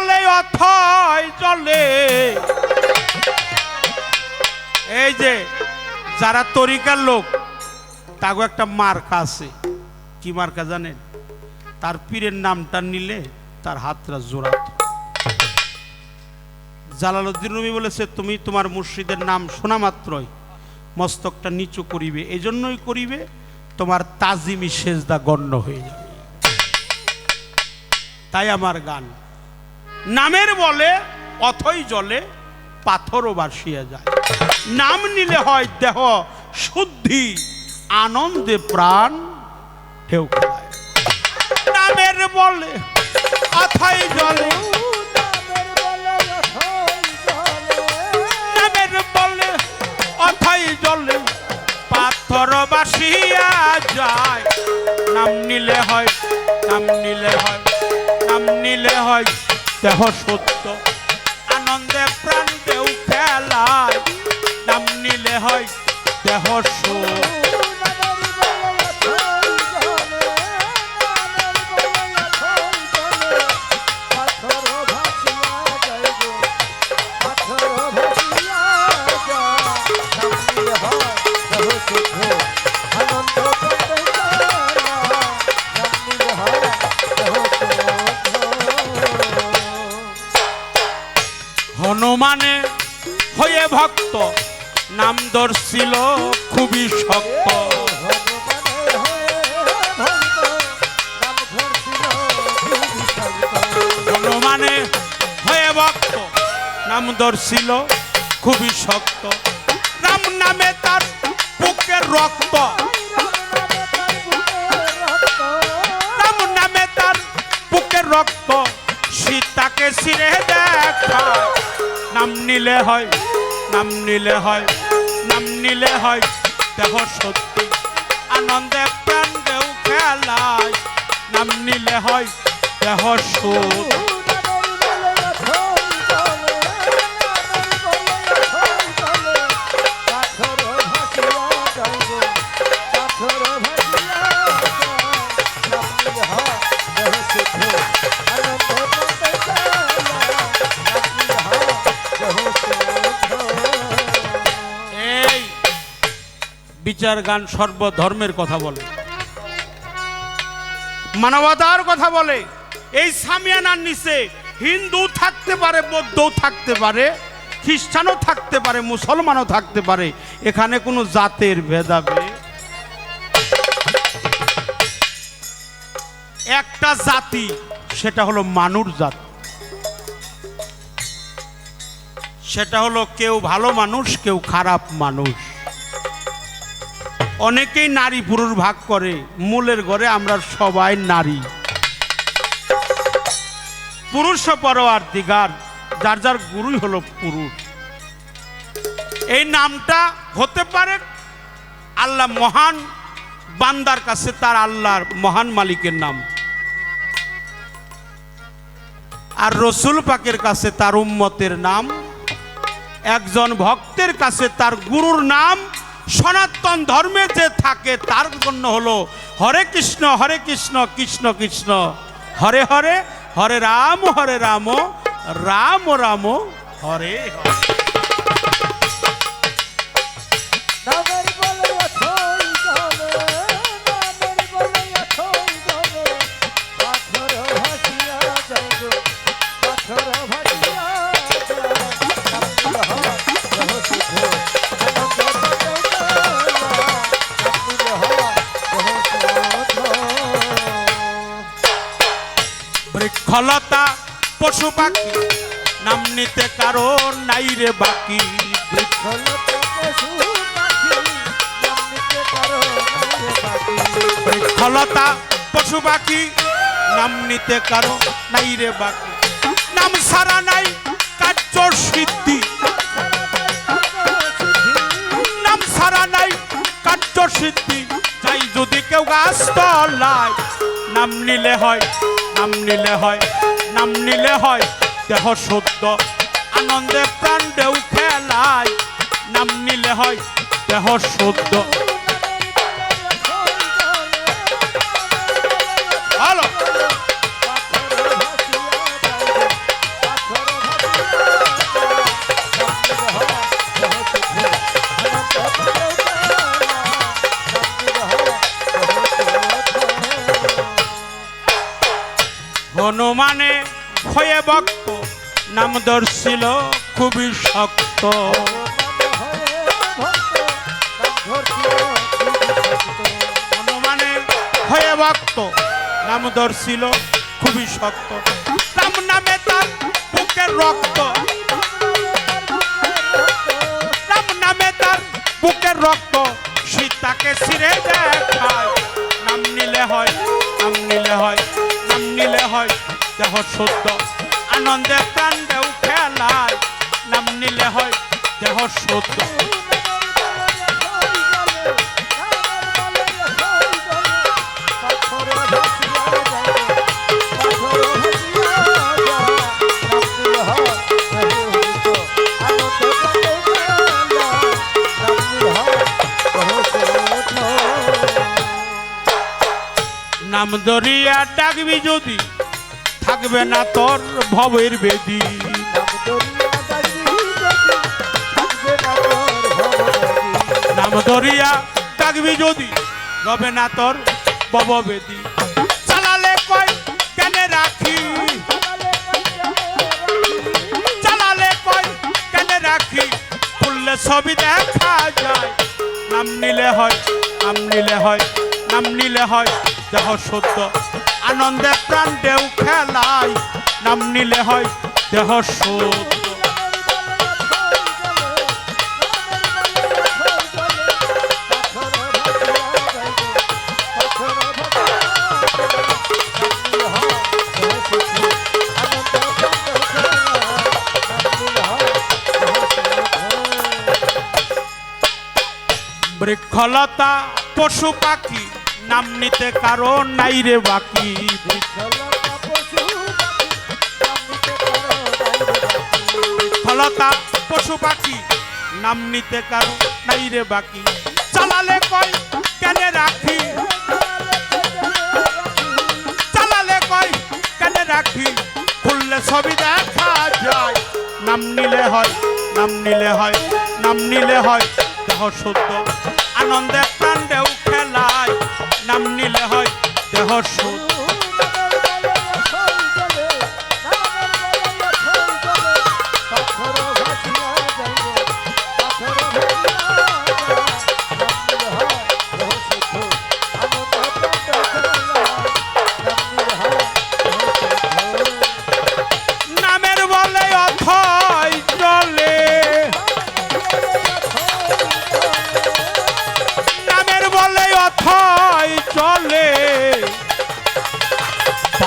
বলে অথয় জলে এই যে, যারা তরিকার লোক, তাগো একটা মার্কা আছে। কি মার্কা জানেন? তার পীরের নামটা নিলে তার হাতটা জোড়াত। জালালউদ্দিন রুমি বলেছে, তুমি তোমার মুর্শিদের নাম শোনা মাত্রই। মস্তকটা নিচু করিবে। এই জন্যই করিবে, তোমার তাজিমি সেজদা গণ্য হয়ে যাবে। তাই আমার গান। নামের বলে, অথই জলে পাথরও বাসিয়া যায়। নাম নিলে হয় দেহ শুদ্ধি, আনন্দে প্রাণ ঢেউ নামের বলে, অথই জলে। নামের বলে, অথই জলে পাথর বাসিয়া যায়। নাম নিলে হয়, নাম নিলে হয় দেহ সত্য। আনন্দে প্রাণ দেউ খেলায় নাম নিলে হয় দেহ সত্য। হনুমানে হয়ে ভক্ত। নাম দর্শিল খুবই শক্ত। হনুমানে হয়ে ভক্ত। নাম দর্শিল খুবই শক্ত। রাম নামে তার বুকের রক্ত। রাম নামে তার বুকের রক্ত। সীতাকে সিরে দেখা। নাম নিলে হয়, নাম নিলে হয়, নাম নিলে হয়। দেহ সত্যি, আনন্দে প্রাণ দেউ খেলায়। নাম নিলে হয়, দেহ সত্যি। বিচার গান সর্বধর্মের কথা বলে। মানবতার কথা বলে। এই সামিয়ানার নিচে হিন্দু থাকতে পারে, বৌদ্ধও থাকতে পারে, খ্রিস্টানও থাকতে পারে, মুসলমানও থাকতে পারে। এখানে কোনো জাতের ভেদাবে একটা জাতি, সেটা হলো মানুষ জাত। সেটা হলো কেউ ভালো মানুষ, কেউ খারাপ মানুষ। অনেকেই নারী পুরুষ ভাগ করে। মূলের ঘরে আমরা সবাই নারী। পুরুষ পরোয়ার দিগার, যার যার গুরুই হলো পুরুষ। এই নামটা হতে পারে আল্লাহ মহান বান্দার কাছে, তার আল্লাহর মহান মালিকের নাম। আর রসুল পাকের কাছে তার উম্মতের নাম। একজন ভক্তের কাছে তার গুরুর নাম। সনাতন ধর্মে যে থাকে, তার জন্য হলো হরে কৃষ্ণ হরে কৃষ্ণ কৃষ্ণ কৃষ্ণ। হরে হরে হরে রাম হরে রাম রাম রাম, হরে হরে। বৃক্ষলতা পশু পাখি নাম নিতে কারও নাই রে বাকি। বৃক্ষলতা পশু পাখি নাম নিতে কারও নাই রে বাকি। নাম সারা নাই কার্য সিদ্ধি। নাম সারা নাই কার্য সিদ্ধি। চাই যদি কেউ গাছ তলায় নাম নিলে হয় নাম নিলে হয়, নাম নিলে হয়, দেহ শুদ্ধ, আনন্দে প্রাণ দেউ খেলায়। নাম নিলে হয়, দেহ শুদ্ধ। হয়ে ভক্ত। নাম দর্শিল খুবই শক্ত। হনুমানে হয়ে ভক্ত। নাম দর্শিল খুবই শক্ত। রাম নামে তার বুকের রক্ত। রাম নামে তার বুকের রক্ত। সীতাকে ছিঁড়ে দেখায়। নাম নিলে হয়, নাম নিলে হয়, নাম নিলে হয়। দেহ শুদ্ধ। আনন্দে প্রাণেও খেলায় নাম নিলে হয় দেহ শুদ্ধ। নাম দরিয়া ডাকবি যদি থাকবে না তোর ভবের বেদি। নাম দরিয়া ডাকবি যদি রবে না তোর ভব বেদি। চালালে কয়, কেনে রাখি? চালালে কয়, কেনে রাখি? খুললে ছবি দেখা যায়। নাম নিলে হয়, নাম নিলে হয়, নাম নিলে হয়, দেহ সত্য আনন্দে প্রাণ দেউ খেলায় নাম নিলে হয় দেহ বৃক্ষলতা পশু পাখি নাম নিতে কারণ নাই রে বাকি। ফলতা পশু পাখি, নাম নিতে কারণ নাই রে বাকি। চালালে কয়, কেনে রাখি? চালালে কয়, কেনে রাখি? খুললে ছবি দেখা যায়। নাম নিলে হয়, নাম নিলে হয়, নাম নিলে হয়। দেহ শুদ্ধ, আনন্দে প্রাণেও খেলায় নাম নিলে হয় দেহ শুদ্ধ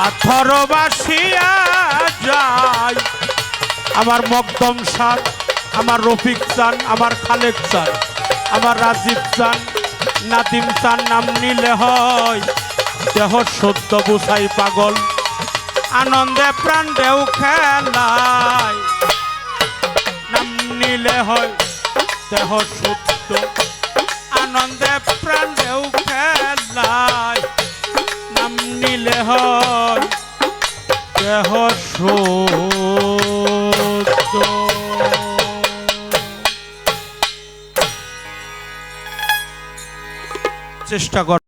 পাথর বাসিয়া যায় আমার মকদম সান, আমার রফিক চান আমার খালেক চান আমার রাজীব চান নাদিম চান নাম নিলে হয়। দেহ সত্য বুঝাই পাগল, আনন্দে প্রাণ দেও খেলায় নাম নিলে হয়, দেহ সত্য আনন্দে প্রাণ দেও খেলায় দেহ সত্য চেষ্টা কর।